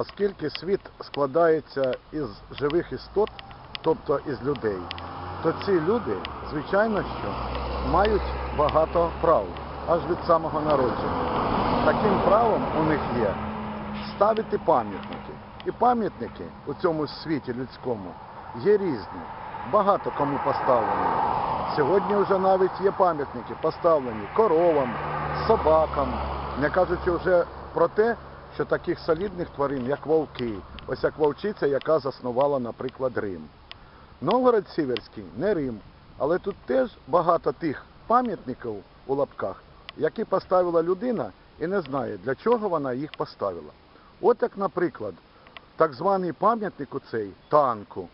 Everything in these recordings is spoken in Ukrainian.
Оскільки світ складається із живих істот, тобто із людей, то ці люди, звичайно, що мають багато прав аж від самого народження. Таким правом у них є ставити пам'ятники. І пам'ятники у цьому світі людському є різні. Багато кому поставлені. Сьогодні вже навіть є пам'ятники поставлені коровам, собакам, не кажучи вже про те, що таких солідних тварин, як вовки, ось як вовчиця, яка заснувала, наприклад, Рим. Новгород Сіверський не Рим, але тут теж багато тих пам'ятників у лапках, які поставила людина і не знає, для чого вона їх поставила. От як, наприклад, так званий пам'ятник у цей танку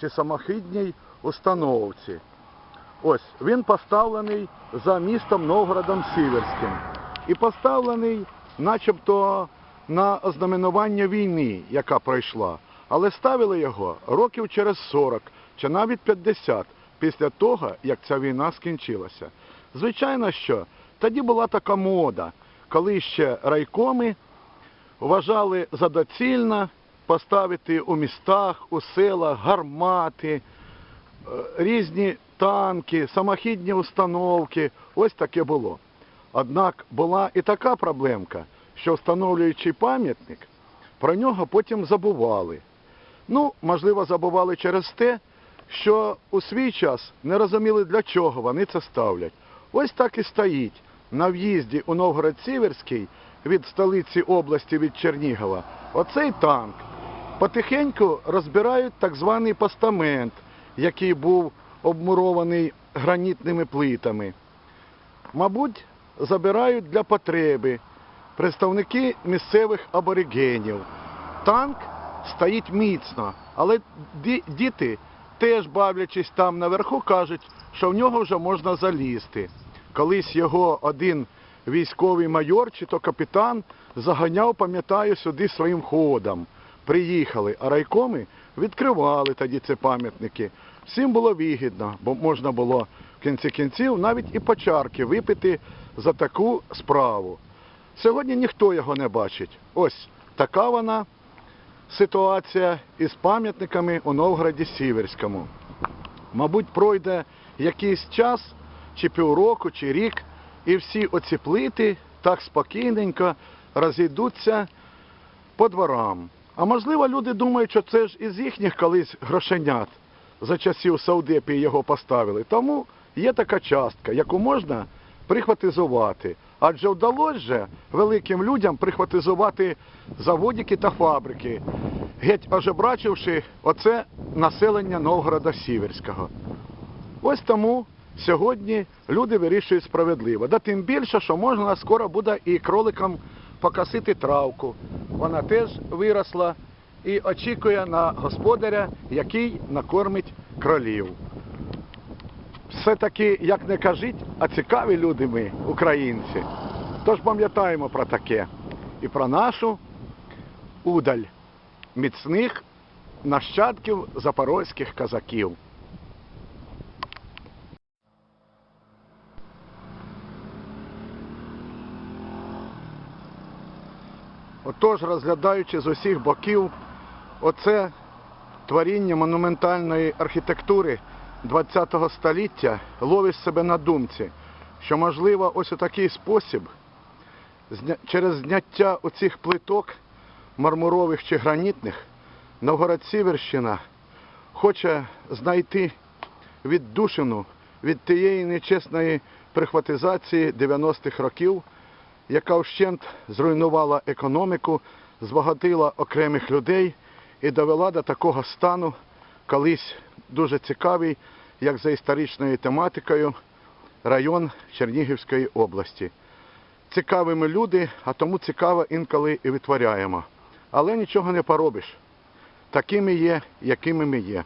чи самохідній установці. Ось він поставлений за містом Новгородом Сіверським і поставлений, начебто, на ознаменування війни, яка пройшла. Але ставили його років через 40 чи навіть 50 після того, як ця війна скінчилася. Звичайно, що тоді була така мода, коли ще райкоми вважали за доцільно поставити у містах, у селах гармати, е, різні танки, самохідні установки. Ось таке було. Однак була і така проблемка, що встановлюючи пам'ятник, про нього потім забували. Ну, можливо, забували через те, що у свій час не розуміли, для чого вони це ставлять. Ось так і стоїть на в'їзді у Новгород-Сіверський від столиці області від Чернігова. Оцей танк. Потихеньку розбирають так званий постамент, який був обмурований гранітними плитами. Мабуть, забирають для потреби представники місцевих аборигенів. Танк стоїть міцно, але діти, теж бавлячись там наверху, кажуть, що в нього вже можна залізти. Колись його один військовий майор чи то капітан заганяв, пам'ятаю, сюди своїм ходом. Приїхали, а райкоми відкривали тоді ці пам'ятники. Всім було вигідно, бо можна було в кінці кінців навіть і по чарки випити за таку справу. Сьогодні ніхто його не бачить. Ось така вона ситуація із пам'ятниками у Новгороді Сіверському. Мабуть, пройде якийсь час, чи півроку, чи рік, і всі оці плити так спокійненько розійдуться по дворам. А можливо, люди думають, що це ж із їхніх колись грошенят за часів Саудепії його поставили. Тому є така частка, яку можна прихватизувати. Адже вдалося же великим людям прихватизувати заводики та фабрики, геть ожебрачивши оце населення Новгорода Сіверського. Ось тому сьогодні люди вирішують справедливо. Да тим більше, що можна скоро буде і кроликам покосити травку. Вона теж виросла і очікує на господаря, який накормить кролів. Все-таки, як не кажіть, а цікаві люди ми, українці. Тож пам'ятаємо про таке і про нашу удаль міцних нащадків запорозьких козаків. Отож, розглядаючи з усіх боків оце творіння монументальної архітектури ХХ століття, ловиш себе на думці, що можливо ось у такий спосіб, через зняття оцих плиток мармурових чи гранітних, Новгород-Сіверщина хоче знайти віддушину від тієї нечесної прихватизації 90-х років, яка вщент зруйнувала економіку, збагатила окремих людей і довела до такого стану, колись дуже цікавий, як за історичною тематикою, район Чернігівської області. Цікавими люди, а тому цікаво інколи і витворяємо. Але нічого не поробиш. Такими є, якими ми є.